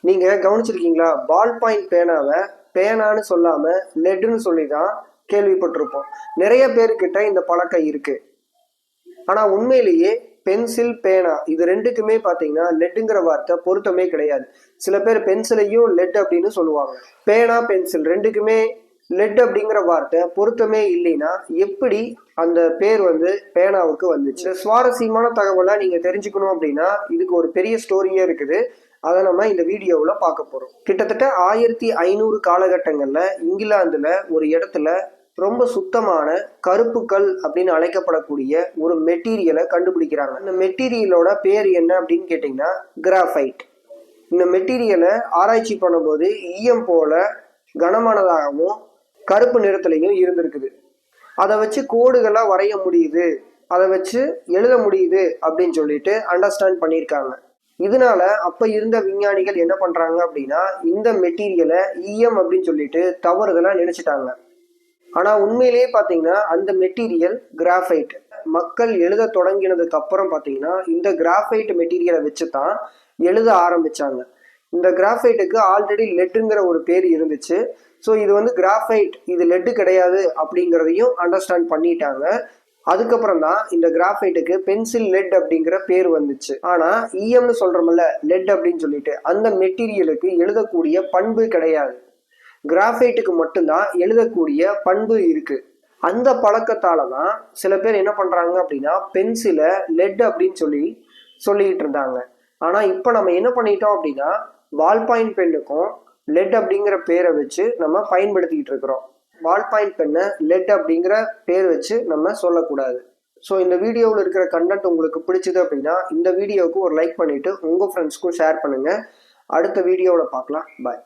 நீங்க கவனிச்சிருக்கீங்களா? Ball point பேனாவை பேனான்னு சொல்லாம லெட்னு சொல்லி தான் கேள்விப்பட்டிருப்போம். நிறைய பேர்கிட்ட இந்த பழக்கம் இருக்கு. ஆனா உண்மையிலேயே பென்சில் பேனா இது ரெண்டுக்குமே பாத்தீங்கன்னா லெட்டுங்கிற வார்த்தை பொருத்தமே கிடையாது. சில பேர் பென்சிலையும் லெட் அப்படின்னு சொல்லுவாங்க. பேனா பென்சில் ரெண்டுக்குமே லெட் அப்படிங்கிற வார்த்தை பொருத்தமே இல்லைன்னா எப்படி அந்த பேர் வந்து பேனாவுக்கு வந்துச்சு? சுவாரஸ்யமான தகவலை நீங்க தெரிஞ்சுக்கணும் அப்படின்னா இதுக்கு ஒரு பெரிய ஸ்டோரியே இருக்குது. அதை நம்ம இந்த வீடியோவில் பார்க்க போகிறோம் கிட்டத்தட்ட ஆயிரத்தி ஐநூறு காலகட்டங்களில் இங்கிலாந்தில் ஒரு இடத்துல ரொம்ப சுத்தமான கருப்புக்கல் அப்படின்னு அழைக்கப்படக்கூடிய ஒரு மெட்டீரியலை கண்டுபிடிக்கிறாங்க. இந்த மெட்டீரியலோட பேர் என்ன அப்படின்னு கேட்டிங்கன்னா கிராஃபைட் இந்த மெட்டீரியலை ஆராய்ச்சி பண்ணும்போது ஈயம் போல கனமானதாகவும் கருப்பு நிறத்துலையும் இருந்திருக்குது. அதை வச்சு கோடுகளாக வரைய முடியுது. அதை வச்சு எழுத முடியுது அப்படின்னு சொல்லிட்டு அண்டர்ஸ்டாண்ட் பண்ணியிருக்காங்க. இதனால அப்ப இருந்த விஞ்ஞானிகள் என்ன பண்றாங்க அப்படின்னா இந்த மெட்டீரியலை ஈயம் அப்படின்னு சொல்லிட்டு தவறுதலா நினைச்சிட்டாங்க. ஆனா உண்மையிலேயே பாத்தீங்கன்னா அந்த மெட்டீரியல் கிராஃபைட் மக்கள் எழுத தொடங்கினதுக்கு அப்புறம் பாத்தீங்கன்னா இந்த கிராஃபைட் மெட்டீரியலை வச்சு தான் எழுத ஆரம்பிச்சாங்க. இந்த கிராஃபைட்டுக்கு ஆல்ரெடி லெட்டுங்கிற ஒரு பேர் இருந்துச்சு. ஸோ இது வந்து கிராஃபைட் இது லெட்டு கிடையாது அப்படிங்கிறதையும் அண்டர்ஸ்டாண்ட் பண்ணிட்டாங்க. அதுக்கப்புறம் தான் இந்த கிராஃபைட்டுக்கு பென்சில் லெட் அப்படிங்கிற பேர் வந்துச்சு. ஆனா இஎம்னு சொல்றோம்ல லெட் அப்படின்னு சொல்லிட்டு அந்த மெட்டீரியலுக்கு எழுதக்கூடிய பண்பு கிடையாது. கிராஃபைட்டுக்கு மட்டும்தான் எழுதக்கூடிய பண்பு இருக்கு. அந்த பழக்கத்தால தான் சில பேர் என்ன பண்றாங்க அப்படின்னா பென்சிலை லெட் அப்படின்னு சொல்லி சொல்லிட்டு இருந்தாங்க. ஆனா இப்போ நம்ம என்ன பண்ணிட்டோம் அப்படின்னா பால் பாயிண்ட் பென்னுக்கும் லெட் அப்படிங்கிற பேரை வச்சு நம்ம பயன்படுத்திக்கிட்டு இருக்கிறோம். பால் பாயிண்ட் பெண்ணை லெட் அப்படிங்கிற பேர் வச்சு நம்ம சொல்லக்கூடாது. ஸோ இந்த வீடியோவில் இருக்கிற கண்டென்ட் உங்களுக்கு பிடிச்சது அப்படின்னா இந்த வீடியோவுக்கு ஒரு லைக் பண்ணிவிட்டு உங்கள் ஃப்ரெண்ட்ஸ்க்கும் ஷேர் பண்ணுங்கள் அடுத்த வீடியோவில் பார்க்கலாம். பாய்